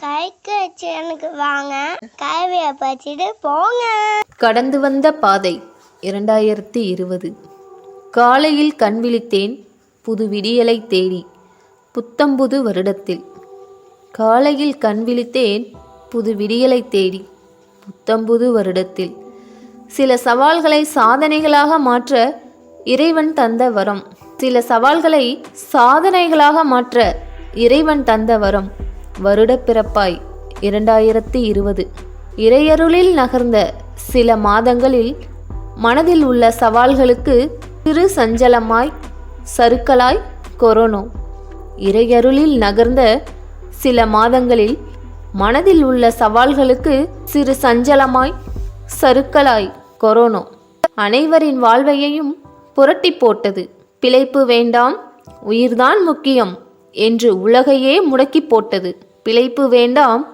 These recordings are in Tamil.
கைக்கு வச்சு வாங்க. கைவியை பச்சிட்டு போங்க. கடந்து வந்த பாதை இரண்டாயிரத்தி இருபது. காலையில் கண் விழித்தேன் புது விடியலை தேடி புத்தம்புது வருடத்தில். காலையில் கண் விழித்தேன் புது விடியலை தேடி புத்தம்புது வருடத்தில். சில சவால்களை சாதனைகளாக மாற்ற இறைவன் தந்த வரம். சில சவால்களை சாதனைகளாக மாற்ற இறைவன் தந்த வரம். வருடப்பிறப்பாய். இரண்டாயிரத்தி இருபது. இறையருளில் நகர்ந்த சில மாதங்களில் மனதில் உள்ள சவால்களுக்கு சிறு சஞ்சலமாய் சருக்களாய் கொரோனோ. இறையருளில் நகர்ந்த சில மாதங்களில் மனதில் உள்ள சவால்களுக்கு சிறு சஞ்சலமாய் சருக்களாய் கொரோனோ. அனைவரின் வாழ்வையையும் புரட்டி போட்டது. பிழைப்பு வேண்டாம் உயிர்தான் முக்கியம் என்று உலகையே முடக்கி போட்டது. பிழைப்பு வேண்டாம்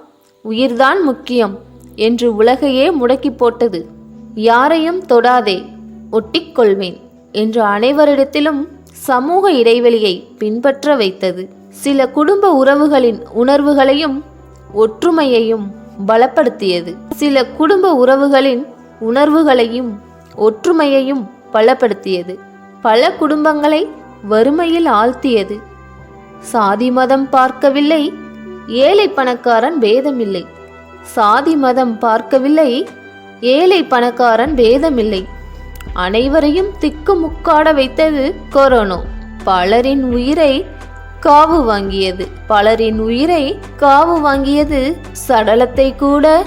உயிர்தான் முக்கியம் என்று உலகையே முடக்கி போட்டது. யாரையும் தொடாதே ஒட்டிக்கொள்வேன் என்று அனைவரிடத்திலும் சமூக இடைவெளியை பின்பற்ற வைத்தது. சில குடும்ப உறவுகளின் உணர்வுகளையும் ஒற்றுமையையும் பலப்படுத்தியது. சில குடும்ப உறவுகளின் உணர்வுகளையும் ஒற்றுமையையும் பலப்படுத்தியது. பல குடும்பங்களை வறுமையில் ஆழ்த்தியது. சாதி மதம் பார்க்கவில்லை ஏழை பணக்காரன் பேதமில்லை சாதி மதம் பார்க்கவில்லை. ஏழை பணக்காரன் பேதமில்லை அனைவரையும் திக்கு முக்காட வைத்தது கொரோனா. பலரின் உயிரை காவு வாங்கியது. பலரின் உயிரை காவு வாங்கியது சடலத்தை கூட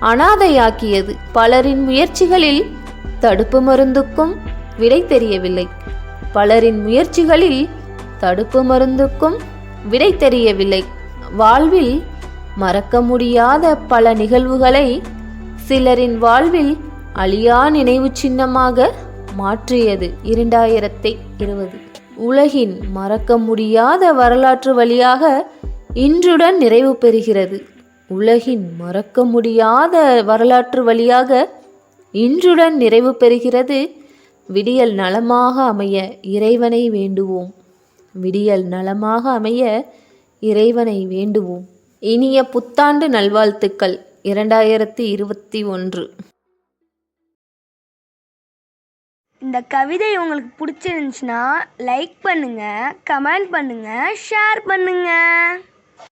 அனாதையாக்கியது. பலரின் முயற்சிகளில் தடுப்பு மருந்துக்கும் விடை தெரியவில்லை. பலரின் முயற்சிகளில் தடுப்பு மருந்துக்கும் விடை தெரியவில்லை. வாழ்வில் மறக்க முடியாத பல நிகழ்வுகளை சிலரின் வாழ்வில் அழியா நினைவு சின்னமாக மாற்றியது இரண்டாயிரத்தி இருபது. உலகின் மறக்க முடியாத வரலாற்று வழியாக இன்றுடன் நிறைவு பெறுகிறது. உலகின் மறக்க முடியாத வரலாற்று வழியாக இன்றுடன் நிறைவு பெறுகிறது. விடியல் நலமாக அமைய இறைவனை வேண்டுவோம். விடியல் நலமாக அமைய இறைவனை வேண்டுவோம். இனிய புத்தாண்டு நல்வாழ்த்துக்கள். இரண்டாயிரத்தி இருபத்தி ஒன்று. இந்த கவிதை உங்களுக்கு பிடிச்சிருந்துச்சுன்னா லைக் பண்ணுங்க கமெண்ட் பண்ணுங்க ஷேர் பண்ணுங்க.